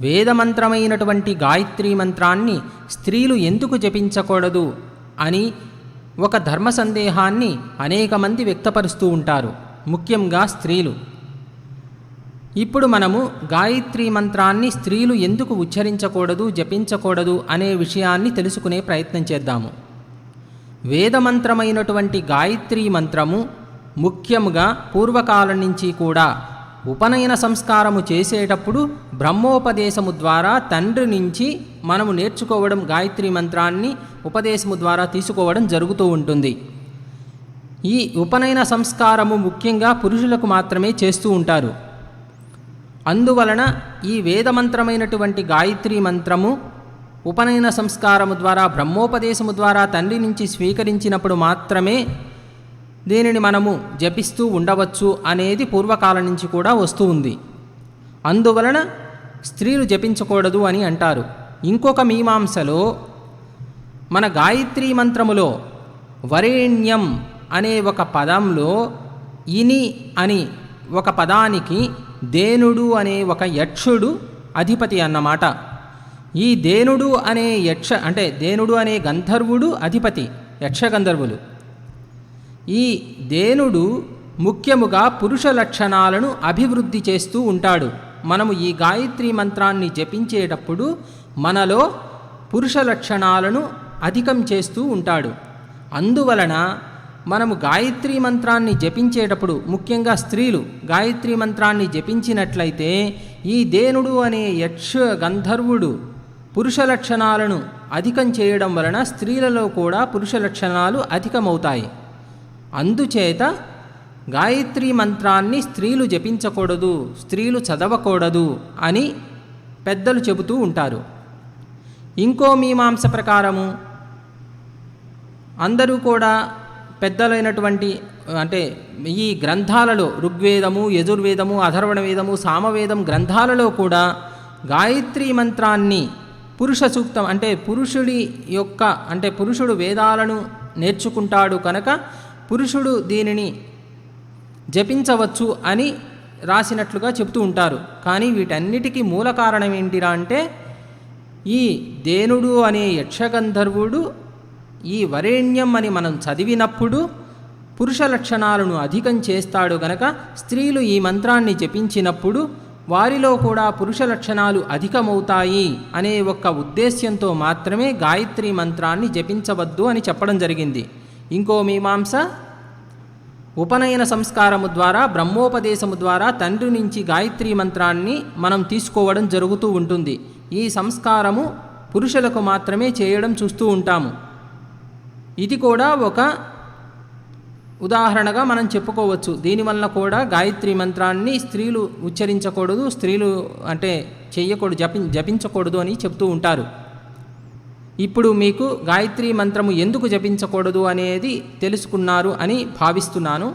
వేదమంత్రమైనటువంటి గాయత్రీ మంత్రాన్ని స్త్రీలు ఎందుకు జపించకూడదు అని ఒక ధర్మ సందేహాన్ని అనేక మంది వ్యక్తపరుస్తూ ఉంటారు ముఖ్యంగా స్త్రీలు. ఇప్పుడు మనము గాయత్రీ మంత్రాన్ని స్త్రీలు ఎందుకు ఉచ్చరించకూడదు జపించకూడదు అనే విషయాన్ని తెలుసుకునే ప్రయత్నం చేద్దాము. వేదమంత్రమైనటువంటి గాయత్రీ మంత్రము ముఖ్యముగా పూర్వకాలం నుంచి కూడా ఉపనయన సంస్కారము చేసేటప్పుడు బ్రహ్మోపదేశము ద్వారా తండ్రి నుంచి మనము నేర్చుకోవడం గాయత్రి మంత్రాన్ని ఉపదేశము ద్వారా తీసుకోవడం జరుగుతూ ఉంటుంది. ఈ ఉపనయన సంస్కారము ముఖ్యంగా పురుషులకు మాత్రమే చేస్తూ ఉంటారు. అందువలన ఈ వేదమంత్రమైనటువంటి గాయత్రి మంత్రము ఉపనయన సంస్కారము ద్వారా బ్రహ్మోపదేశము ద్వారా తండ్రి నుంచి స్వీకరించినప్పుడు మాత్రమే దీనిని మనము జపిస్తూ ఉండవచ్చు అనేది పూర్వకాలం నుంచి కూడా వస్తూ ఉంది. అందువలన స్త్రీలు జపించకూడదు అని అంటారు. ఇంకొక మీమాంసలో మన గాయత్రీ మంత్రములో వరేణ్యం అనే ఒక పదంలో ఇని అని ఒక పదానికి దేనుడు అనే ఒక యక్షుడు అధిపతి అన్నమాట. ఈ దేనుడు అనే యక్ష అంటే దేనుడు అనే గంధర్వుడు అధిపతి యక్షగంధర్వులు. ఈ దేనుడు ముఖ్యముగా పురుష లక్షణాలను అభివృద్ధి చేస్తూ ఉంటాడు. మనము ఈ గాయత్రి మంత్రాన్ని జపించేటప్పుడు మనలో పురుష లక్షణాలను అధికం చేస్తూ ఉంటాడు. అందువలన మనము గాయత్రి మంత్రాన్ని జపించేటప్పుడు ముఖ్యంగా స్త్రీలు గాయత్రి మంత్రాన్ని జపించినట్లయితే ఈ దేనుడు అనే యక్ష గంధర్వుడు పురుష లక్షణాలను అధికం చేయడం వలన స్త్రీలలో కూడా పురుష లక్షణాలు అధికమవుతాయి. అందుచేత గాయత్రీ మంత్రాన్ని స్త్రీలు జపించకూడదు స్త్రీలు చదవకూడదు అని పెద్దలు చెబుతూ ఉంటారు. ఇంకో మీమాంస ప్రకారము అందరూ కూడా పెద్దలైనటువంటి అంటే ఈ గ్రంథాలలో ఋగ్వేదము యజుర్వేదము అధర్వణ వేదము సామవేదం గ్రంథాలలో కూడా గాయత్రీ మంత్రాన్ని పురుష సూక్తం అంటే పురుషుడి యొక్క అంటే పురుషుడు వేదాలను నేర్చుకుంటాడు కనుక పురుషుడు దీనిని జపించవచ్చు అని రాసినట్లుగా చెప్తూ ఉంటారు. కానీ వీటన్నిటికీ మూల కారణం ఏంటిరా అంటే ఈ దేనుడు అనే యక్షగంధర్వుడు ఈ వరేణ్యం అని మనం చదివినప్పుడు పురుష లక్షణాలను అధికం చేస్తాడు గనక స్త్రీలు ఈ మంత్రాన్ని జపించినప్పుడు వారిలో కూడా పురుష లక్షణాలు అధికమవుతాయి అనే ఒక్క ఉద్దేశ్యంతో మాత్రమే గాయత్రి మంత్రాన్ని జపించవద్దు అని చెప్పడం జరిగింది. ఇంకో మీమాంస ఉపనయన సంస్కారము ద్వారా బ్రహ్మోపదేశము ద్వారా తండ్రి నుంచి గాయత్రి మంత్రాన్ని మనం తీసుకోవడం జరుగుతూ ఉంటుంది. ఈ సంస్కారము పురుషులకు మాత్రమే చేయడం చూస్తూ ఉంటాము. ఇది కూడా ఒక ఉదాహరణగా మనం చెప్పుకోవచ్చు. దీనివల్ల కూడా గాయత్రి మంత్రాన్ని స్త్రీలు ఉచ్చరించకూడదు స్త్రీలు అంటే చేయకూడదు జపి జపించకూడదు అని చెప్తూ ఉంటారు. ఇప్పుడు మీకు గాయత్రి మంత్రము ఎందుకు జపించకూడదు అనేది తెలుసుకున్నారు అని భావిస్తున్నాను.